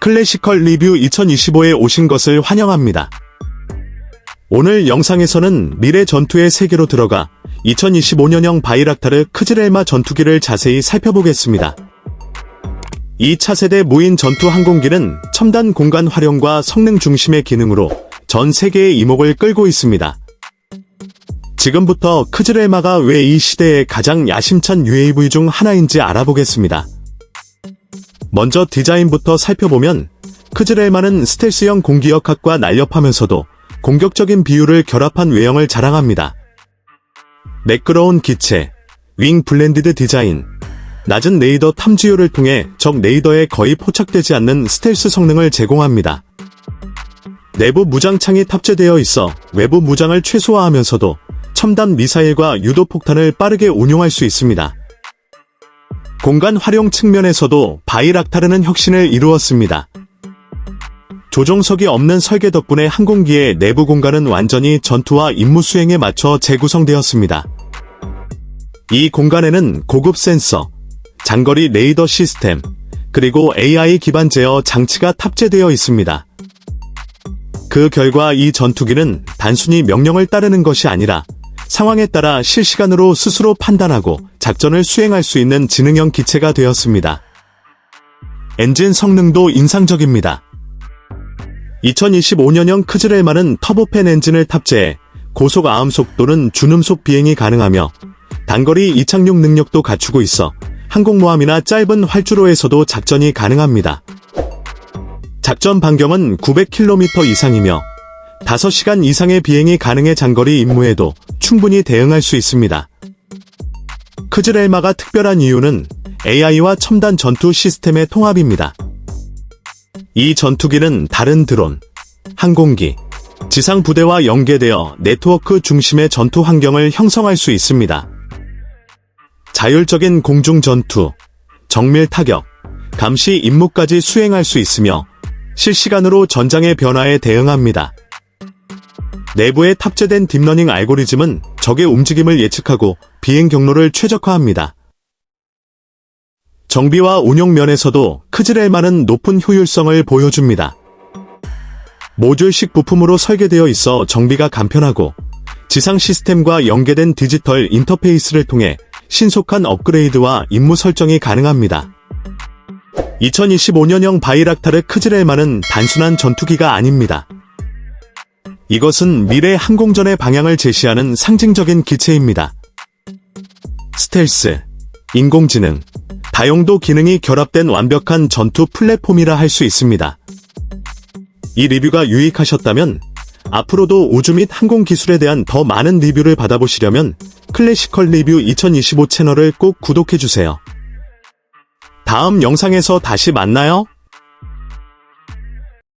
클래시컬 리뷰 2025에 오신 것을 환영합니다. 오늘 영상에서는 미래 전투의 세계로 들어가 2025년형 바이락타르 크즈렐마 전투기를 자세히 살펴보겠습니다. 이 차세대 무인 전투 항공기는 첨단 공간 활용과 성능 중심의 기능으로 전 세계의 이목을 끌고 있습니다. 지금부터 크즈렐마가 왜 이 시대의 가장 야심찬 UAV 중 하나인지 알아보겠습니다. 먼저 디자인부터 살펴보면 크즈렐마는 스텔스형 공기역학과 날렵하면서도 공격적인 비율을 결합한 외형을 자랑합니다. 매끄러운 기체, 윙 블렌디드 디자인, 낮은 레이더 탐지율을 통해 적 레이더에 거의 포착되지 않는 스텔스 성능을 제공합니다. 내부 무장창이 탑재되어 있어 외부 무장을 최소화하면서도 첨단 미사일과 유도폭탄을 빠르게 운용할 수 있습니다. 공간 활용 측면에서도 바이락타르는 혁신을 이루었습니다. 조종석이 없는 설계 덕분에 항공기의 내부 공간은 완전히 전투와 임무 수행에 맞춰 재구성되었습니다. 이 공간에는 고급 센서, 장거리 레이더 시스템, 그리고 AI 기반 제어 장치가 탑재되어 있습니다. 그 결과 이 전투기는 단순히 명령을 따르는 것이 아니라 상황에 따라 실시간으로 스스로 판단하고 작전을 수행할 수 있는 지능형 기체가 되었습니다. 엔진 성능도 인상적입니다. 2025년형 크즈렐마는 터보팬 엔진을 탑재해 고속 아음 속도는 준음속 비행이 가능하며 단거리 이착륙 능력도 갖추고 있어 항공모함이나 짧은 활주로에서도 작전이 가능합니다. 작전 반경은 900km 이상이며 5시간 이상의 비행이 가능해 장거리 임무에도 충분히 대응할 수 있습니다. 크즈렐마가 특별한 이유는 AI와 첨단 전투 시스템의 통합입니다. 이 전투기는 다른 드론, 항공기, 지상 부대와 연계되어 네트워크 중심의 전투 환경을 형성할 수 있습니다. 자율적인 공중 전투, 정밀 타격, 감시 임무까지 수행할 수 있으며 실시간으로 전장의 변화에 대응합니다. 내부에 탑재된 딥러닝 알고리즘은 적의 움직임을 예측하고 비행 경로를 최적화합니다. 정비와 운용 면에서도 크즈렐마는 높은 효율성을 보여줍니다. 모듈식 부품으로 설계되어 있어 정비가 간편하고 지상 시스템과 연계된 디지털 인터페이스를 통해 신속한 업그레이드와 임무 설정이 가능합니다. 2025년형 바이락타르 크즈렐마는 단순한 전투기가 아닙니다. 이것은 미래 항공전의 방향을 제시하는 상징적인 기체입니다. 스텔스, 인공지능, 다용도 기능이 결합된 완벽한 전투 플랫폼이라 할 수 있습니다. 이 리뷰가 유익하셨다면 앞으로도 우주 및 항공 기술에 대한 더 많은 리뷰를 받아보시려면 클래시컬 리뷰 2025 채널을 꼭 구독해주세요. 다음 영상에서 다시 만나요.